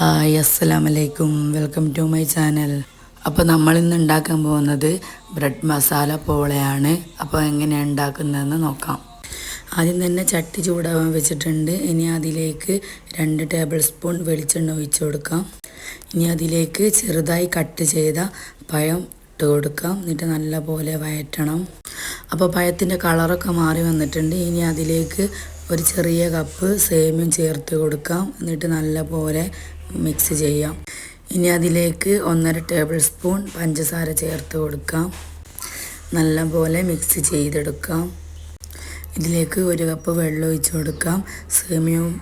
Hi അസ്സലാം വലൈക്കും welcome to my channel. അപ്പോൾ നമ്മൾ ഇന്ന് ഉണ്ടാക്കാൻ പോകുന്നത് ബ്രെഡ് മസാല പോളയാണ്. അപ്പോൾ എങ്ങനെയാണ് ഉണ്ടാക്കുന്നതെന്ന് നോക്കാം. ആദ്യം തന്നെ ചട്ടി ചൂടാവാൻ വെച്ചിട്ടുണ്ട്. ഇനി അതിലേക്ക് രണ്ട് ടേബിൾ സ്പൂൺ വെളിച്ചെണ്ണ ഒഴിച്ചു കൊടുക്കാം. ഇനി അതിലേക്ക് ചെറുതായി കട്ട് ചെയ്ത പഴം ഇട്ട് കൊടുക്കാം. എന്നിട്ട് നല്ലപോലെ വയറ്റണം. അപ്പോൾ പഴത്തിന്റെ കളറൊക്കെ മാറി വന്നിട്ടുണ്ട്. ഇനി അതിലേക്ക് ഒരു ചെറിയ കപ്പ് സേമിയം ചേർത്ത് കൊടുക്കാം. എന്നിട്ട് നല്ലപോലെ മിക്സ് ചെയ്യാം. ഇനി അതിലേക്ക് ഒന്നര ടേബിൾ സ്പൂൺ പഞ്ചസാര ചേർത്ത് കൊടുക്കാം. നല്ലപോലെ മിക്സ് ചെയ്തെടുക്കാം. ഇതിലേക്ക് ഒരു കപ്പ് വെള്ളം ഒഴിച്ച് കൊടുക്കാം. സേമിയവും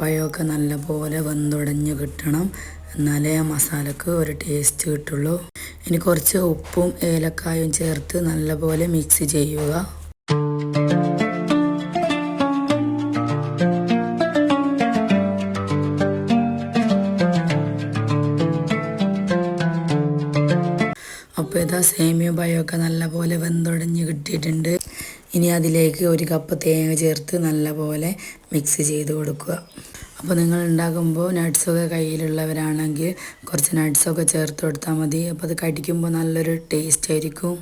പഴമൊക്കെ നല്ലപോലെ വെന്തുടഞ്ഞ് കിട്ടണം. എന്നാലേ ആ മസാലക്ക് ഒരു ടേസ്റ്റ് കിട്ടുള്ളൂ. ഇനി കുറച്ച് ഉപ്പും ഏലക്കായും ചേർത്ത് നല്ലപോലെ മിക്സ് ചെയ്യുക. ഇതാ സേമിയ പഴമൊക്കെ നല്ലപോലെ വെന്തുടഞ്ഞ് കിട്ടിയിട്ടുണ്ട്. ഇനി അതിലേക്ക് ഒരു കപ്പ് തേങ്ങ ചേർത്ത് നല്ലപോലെ മിക്സ് ചെയ്ത് കൊടുക്കുക. അപ്പോൾ നിങ്ങൾ ഉണ്ടാക്കുമ്പോൾ നട്ട്സൊക്കെ കയ്യിലുള്ളവരാണെങ്കിൽ കുറച്ച് നട്ട്സൊക്കെ ചേർത്ത് കൊടുത്താൽ മതി. അപ്പോൾ അത് കടിക്കുമ്പോൾ നല്ലൊരു ടേസ്റ്റ് ആയിരിക്കും.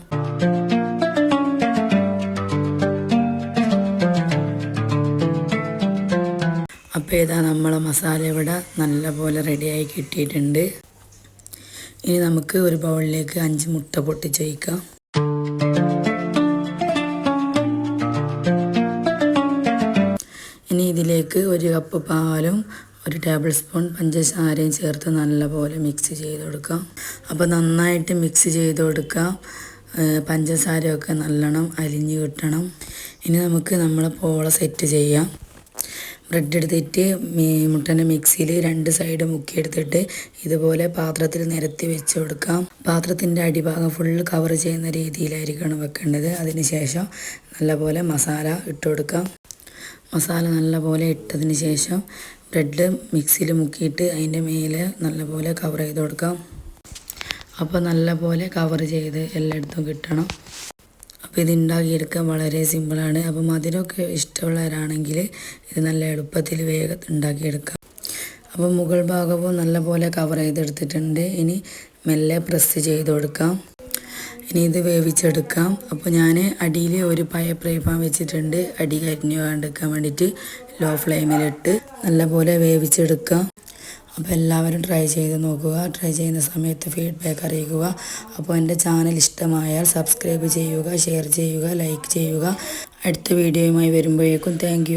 അപ്പോൾ ഇതാ നമ്മളെ മസാല ഇവിടെ നല്ലപോലെ റെഡിയായി കിട്ടിയിട്ടുണ്ട്. ഇനി നമുക്ക് ഒരു ബൗളിലേക്ക് അഞ്ച് മുട്ട പൊട്ടിച്ചൊഴിക്കാം ഇനി ഇതിലേക്ക് ഒരു കപ്പ് പാലും ഒരു ടേബിൾ സ്പൂൺ പഞ്ചസാരയും ചേർത്ത് നല്ലപോലെ മിക്സ് ചെയ്ത് കൊടുക്കാം. അപ്പോൾ നന്നായിട്ട് മിക്സ് ചെയ്ത് കൊടുക്കാം. പഞ്ചസാരയൊക്കെ നല്ലോണം അലിഞ്ഞ് കിട്ടണം. ഇനി നമുക്ക് നമ്മളെ പോള സെറ്റ് ചെയ്യാം. ബ്രെഡ് എടുത്തിട്ട് മുട്ടന്റെ മിക്സിയിൽ രണ്ട് സൈഡ് മുക്കിയെടുത്തിട്ട് ഇതുപോലെ പാത്രത്തിൽ നിരത്തി വെച്ച് കൊടുക്കാം. പാത്രത്തിന്റെ അടിഭാഗം ഫുൾ കവർ ചെയ്യുന്ന രീതിയിലായിരിക്കണം വെക്കേണ്ടത്. അതിനുശേഷം നല്ലപോലെ മസാല ഇട്ട് കൊടുക്കാം. മസാല നല്ലപോലെ ഇട്ടതിന് ശേഷം ബ്രെഡ് മിക്സിയിൽ മുക്കിയിട്ട് അതിന്റെ മേലെ നല്ലപോലെ കവർ ചെയ്ത് കൊടുക്കാം. അപ്പോൾ നല്ലപോലെ കവർ ചെയ്ത് എല്ലായിടത്തും കിട്ടണം. അപ്പോൾ ഇത് ഉണ്ടാക്കിയെടുക്കാൻ വളരെ സിമ്പിളാണ്. അപ്പോൾ മധുരമൊക്കെ ഇഷ്ടമുള്ളവരാണെങ്കിൽ ഇത് നല്ല എളുപ്പത്തിൽ വേഗം ഉണ്ടാക്കിയെടുക്കാം. അപ്പോൾ മുകൾ ഭാഗവും നല്ലപോലെ കവർ ചെയ്തെടുത്തിട്ടുണ്ട്. ഇനി മെല്ലെ പ്രസ് ചെയ്ത് കൊടുക്കാം. ഇനി ഇത് വേവിച്ചെടുക്കാം. അപ്പോൾ ഞാൻ അടിയിൽ ഒരു പയ ഫ്രൈ വെച്ചിട്ടുണ്ട്. അടി കരിഞ്ഞു കണ്ടെടുക്കാൻ വേണ്ടിയിട്ട് ലോ ഫ്ലെയിമിലിട്ട് നല്ലപോലെ വേവിച്ചെടുക്കാം. അപ്പോൾ എല്ലാവരും ട്രൈ ചെയ്ത് നോക്കുക. ട്രൈ ചെയ്യുന്ന സമയത്ത് ഫീഡ്ബാക്ക് അറിയിക്കുക. അപ്പോൾ എന്റെ ചാനൽ ഇഷ്ടമായാൽ സബ്സ്ക്രൈബ് ചെയ്യുക ഷെയർ ചെയ്യുക ലൈക്ക് ചെയ്യുക. അടുത്ത വീഡിയോയുമായി വരുമ്പോഴേക്കും. താങ്ക്